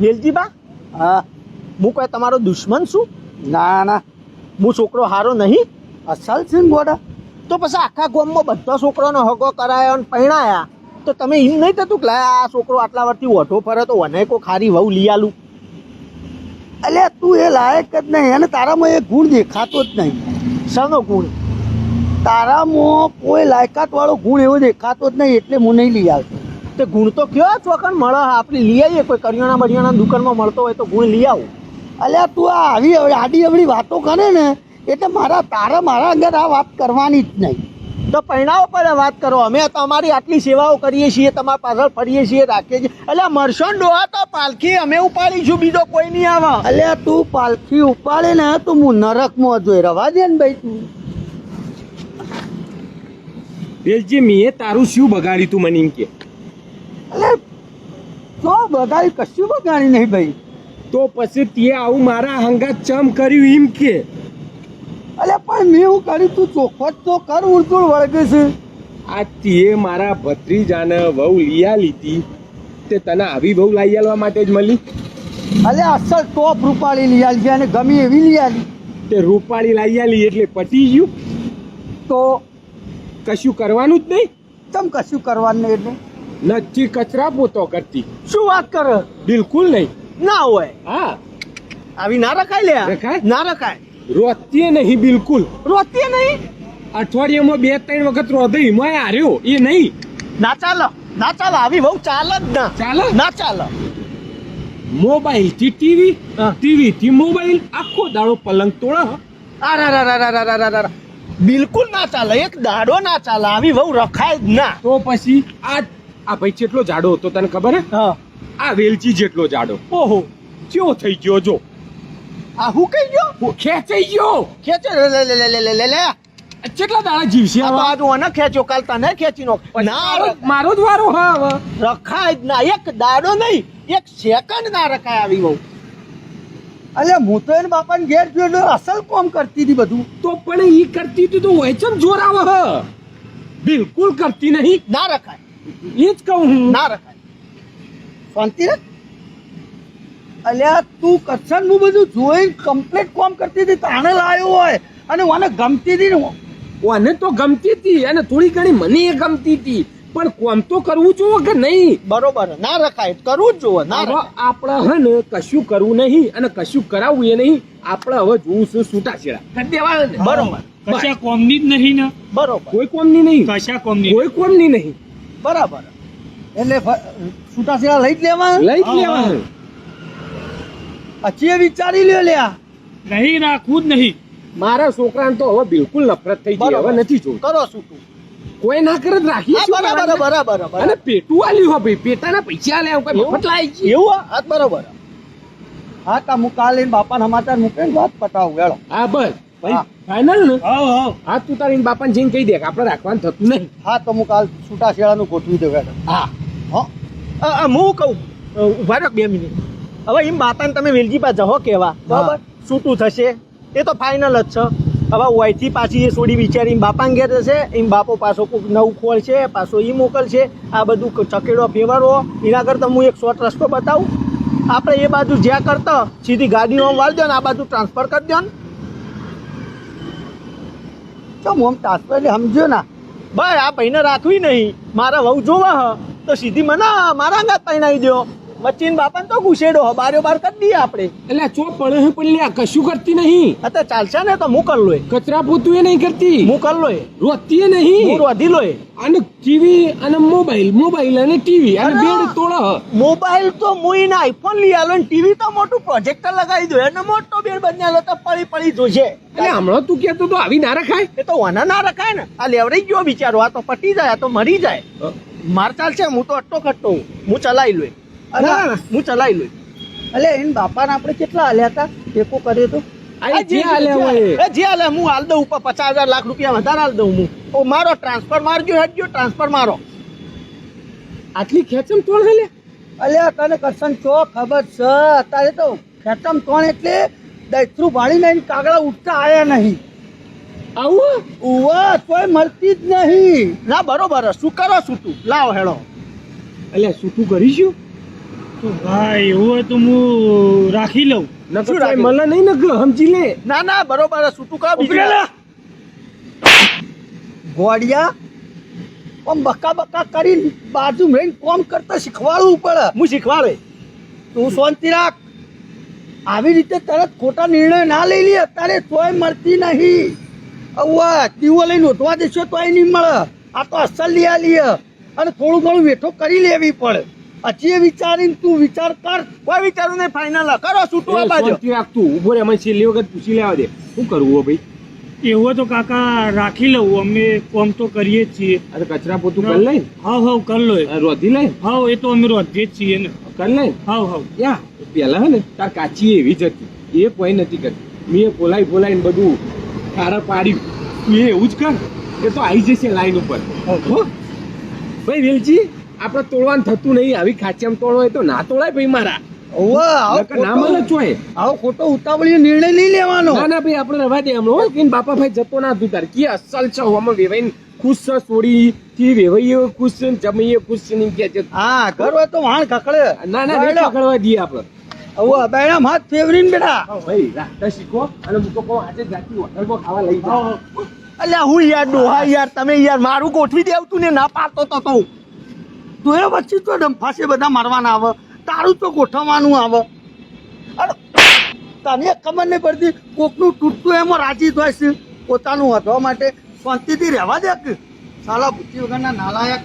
વેલજીબા હા. હું કોઈ તમારો દુશ્મન છું ના ના. હું છોકરો હારો નહીં? અસલ છે ને ગોડા. તો પછી આખા ગામમાં બધા છોકરાનો હગો કરાયો અને પહેણાયા તો તમે એમ નહીં થતું કે આ છોકરો આટલા વર્ષથી ઓઠો ફરે તો વને કો ખારી વહુ લઈ આલું. અલ્યા તું એ લાયક જ નહીં. અને તારામાં એ ગુણ દેખાતો જ નહીં. શાનો ગુણ? તારામાં કોઈ લાયકાત વાળો ગુણ એવો દેખાતો જ નહીં એટલે હું નહીં લઈ આવતો. તે ગુણ તો કયો ચોકન મળે? આપણે લઈ આવીએ કોઈ કરિયાણા બરિયાણા દુકાનમાં મળતો હોય તો ગુણ લઈ આવું. અલ્યા તું આ આવી આડી અવળી વાતો કરે ને એટલે મારા તારા મારા અંદર આ વાત કરવાની જ નહીં. તો પરણાવો પર વાત કરો. અમે તમારી આટલી સેવાઓ કરીએ છીએ તમારા પાછળ ફરીએ છીએ રાખીએ છીએ. એટલે મરશો ને ડોહા તો પાલખી અમે ઉપાડીશું બીજો કોઈ નહીં આવે. અલ્યા તું પાલખી ઉપાડે ને તો હું નરકમાં જોઈ રવા દે ને ભાઈ તું. વેલજી મેં તારું શું બગાડ્યું તું મને એમ કે? અલે તો બગાડી કશું બગાડી નહીં ભાઈ. તો પછી તે આવું મારા હંગાત ચમ કર્યું એમ કે? અલે પણ મેં હું કર્યું તું ચોખવટ તો કર ઉડતું વળગે છે. આ તે મારા ભત્રીજાને વહુ લીયા લીધી. તે તને આવી વહુ લાવી આલવા માટે જ મળી? અલે અસલ ટોપ રૂપાળી લઈ આલી અને ગમી એવી લઈ આલી. તે રૂપાળી લાવી આલી એટલે પટી ગયું? તો કશું કરવાનું જ નહીં? તમ કશું કરવાનું નહીં એટલે? નથી કચરા પોતો કરતી. શું વાત કરે? બિલકુલ નહીં. ના હોય. હા. આવી ના રખાય લે રખાય? ના રખાય. રોતીએ નહીં બિલકુલ. રોતીએ નહીં? અઠવાડિયામાં બે ત્રણ વખત રોધે મેં હાર્યો. એ નહીં. ના ચાલો. ના ચાલો. આવી બહુ ચાલે જ ના. ચાલે? ના ચાલો. મોબાઈલથી ટીવી. ટીવી થી મોબાઈલ આખો દાડો પલંગ તોડો રા બિલકુલ ના ચાલે. એક દાડો ના ચાલે. આવી બહુ રખાય જ ના. તો પછી આ આ ભાઈ કેટલો જાડો હતો તને ખબર હે? હા. આ વેલચી જેટલો જાડો. ઓહો. કેવો થઈ ગયો જો. આ હું કઈ ગયો? ખેંચાઈ ગયો. ખેંચો લે લે લે લે લે લે લે. કેટલા દાડા જીવશે આ બાજુ અને ખેંચો કાલ તને ખેંચી નો ના મારો- જ વારો હા હવે રખાય જ ના એક દાડો નહીં એક સેકન્ડ ના રખાય આવી બહુ અલે હું તો એને બાપાને ઘેર જોયો અસલ કોમ કરતી હતી બધું. તો પણ એ કરતી હતી તો હોય છે જોર આવે હ? બિલકુલ કરતી નહીં. ના રખાય. જ કહું હું. ના રખાય. શાંતિ રે. અલ્યા તું કચ્છન હું બધું જોઈને કમ્પ્લીટ કોમ કરતી હતી તાણે લાયો હોય. અને મને ગમતી હતી ને ઓને તો ગમતી હતી અને થોડી ઘણી મને એ ગમતી હતી. પણ કોમ તો કરવું જોવે કે નહીં? બરોબર. ના રખાય. કરવું જ જોવે. ના આપણે હે ને કશું કરવું નહીં અને કશું કરાવવું એ નહીં. આપણે હવે જોવું છે છૂટાછેડા. કરી બરોબર. કશા કોમની જ નહીં ને? બરોબર. કોઈ કોમની નહીં. કશા કોમની કોઈ કોમની નહીં. બરાબર. એટલે છૂટાછેડા લઈ જ લેવા લઈ જ લેવા પછી એ વિચારી લ્યો લ્યા. નહીં રાખવું જ નહીં. મારા છોકરાને તો હવે બિલકુલ નફરત થઈ ગઈ હવે નથી જોવું કરો છૂટું. કોઈ ના કરે શું બરાબર બરાબર બરાબર. અને પેટું આલ્યું હો ભાઈ પેટાના પૈસા આલ્યા કોઈ? મફત લાવી છે એવું હા? બરાબર હા તા હું કાલે બાપાને સમાચાર મૂકે વાત પટાવું વેળો હા બસ. ફાઈનલ ને હાવ હાવ હા તું તારી બાપાને જઈને કહી દે કે આપણે રાખવાનું થતું નહીં. હા તો હું કાલ છૂટાછેડાનું ગોઠવી દઉં હા. હા. હું કહું ઊભા બે મિનિટ. હવે એમ બાપાને તમે વેલજી પા જહો કેવા બરાબર? છૂટું થશે. એ તો ફાઇનલ જ છે. હવે ઓયથી પાછી એ છોડી વિચારી બાપાને ઘેર જશે એમ બાપો પાછો કોઈક નવું છે પાછો એ મોકલશે. આ બધું ચકેડો ફેવરવો એના કરતાં હું એક શોર્ટ રસ્તો બતાવું. આપણે એ બાજુ જ્યાં કરતા સીધી ગાડીઓ વાળ દો ને આ બાજુ ટ્રાન્સફર કરી દો ને. ચમ ઓમ ટ્રાન્સફર એટલે સમજો ના? ભાઈ આ પૈને રાખવી નહીં. મારા વહુ જોવા હ, તો સીધી મને મારા અંગાત પહેણાવી દો વચ્ચે બાપાને તો ઘુસેડો હ બારે બાર કરી દઈએ આપણે. એટલે ચો પડે હે પણ લ્યા કશું કરતી નહીં. અત્યારે ચાલશે ને તો હું કર લો કચરા પોતું એ નહીં કરતી. હું કર લો રોતી એ હું નહીં લોય. અને ટીવી અને મોબાઈલ મોબાઈલ અને ટીવી અને! બેડ તોડે મોબાઈલ તો મુઈ ના આઈફોન લઈ આલો ને ટીવી તો મોટું પ્રોજેક્ટર લગાવી દો અને મોટો બેડ બંને આલો તો પડી પડી જોશે એટલે હમણાં તું કહેતો તો આવી ના રખાય. એ તો વાના ના રખાય ને. આ લેવડાઈ ગયો બિચારો આ તો પટી જાય આ તો મરી જાય. માર ચાલશે હું તો અટ્ટો ખટ્ટો હું. ચલાવી લો અરે! હું ચલાવી લઉં એટલે એને બાપાને આપણે કેટલા હાલ્યા હતા? ટેકો કર્યો તો. આ જે હાલ્યા હોય. જે હાલે હું હાલ દઉં ઉપર પચાસ હજાર લાખ રૂપિયા વધારે હાલ દઉં હું. મારો ટ્રાન્સફર મારજો હેડજો ટ્રાન્સફર મારો. આટલી ખેંચમ તોડ હે લે અલ્યા તને કરશન ચો ખબર છે. અત્યારે તો ખેતમ કોણ એટલે? દૈત્રુ ભાળી નહીં કાગડા ઉઠતા આયા નહીં. આવું? ઉવા કોઈ મળતી જ નહીં. ના બરોબર શું કરો શું તું? લાવ હેડો એટલે શું તું કરીશું ભાઈ એવું હોય તો હું રાખી લઉં. નકર તોય નહીં ને કે સમજી લે. ના ના બરોબર કરો ઉભરે લે. ગોળિયા આમ બકા બક્કા કરી બાજુ રહીને કોમ કરતા શીખવાડવું પડે. હું શીખવાડે. તું શાંતિ રાખ. આવી રીતે તરત ખોટા નિર્ણય ના લઈ લે અત્યારે તોય મળતી નહીં. અવ્વા દીવો લઈને ઓઢવા દેશો તોય નહીં મળે. આ તો અસલ લઈ આલીએ અને થોડું ઘણું વેઠો કરી લેવી પડે. હજી એ વિચારીને તું વિચાર કર. કોઈ વિચારું નહીં ફાઇનલ કરો છૂટું આ બાજુ. તું. ઊભો રે અમે છેલ્લી વખત પૂછી લેવા દે. શું કરવું હો ભાઈ? એવો તો કાકા રાખી લઉં. અમે કોમ તો કરીએ જ છીએ. અરે કચરા પોતું કરી લઈ હાવ હાવ કર લો રોધી લઈ હાવ એ તો અમે રોધીએ જ છીએ ને કરી લઈ હાવ હાવ. યા પેલા હે ને તાર કાચી એવી જ હતી. એ કોઈ નથી કરતી. મેં બોલાઈ બોલાઈને બધું તારા પાડ્યું. તું એ એવું જ કર એ તો આવી જશે લાઈન ઉપર. હો? ભાઈ વેલજી આપણે તોડવાનું થતું નહીં. આવી ખાંચીમાં તોડો હોય તો ના તોડાય ભાઈ મારા. ઓવે આવો નકર ના મળે ખોટો ચોય ખોટો ઉતાવળી નિર્ણય નહીં લેવાનો. ના ના ભાઈ આપણે રવા દે હમણાં કે બાપા ભાઈ જતો ના તું કે અસલ છે હોમાં વેવાઈને ખુશ છે થી વેવાઈએ ખુશ છે જમીએ ખુશ છે ને કે હા ઘર તો વાણ ખકડે ના ના નહીં પકડવા દઈએ આપણે. હાથ ફેવરીને બેટા ભાઈ રાખતા શીખો. અને હું તો આજે જાતી હોટલમાં ખાવા લઈ જાઓ અલ્યા હું યાર ડોહા યાર તમે યાર મારું ગોઠવી દેવતું તું ને ના પાડતો તો તો. તું એ વચ્ચે તો ડંફાસે બધા મારવાના આવે. તારું તો ગોઠવવાનું આવે. તને ખબર નહીં પડતી, કોકનું તૂટતું એમાં રાજી થાય છે. પોતાનું વધવા માટે શાંતિથી રહેવા દે કે. સાલા, બુદ્ધિ વગરના નાલાયક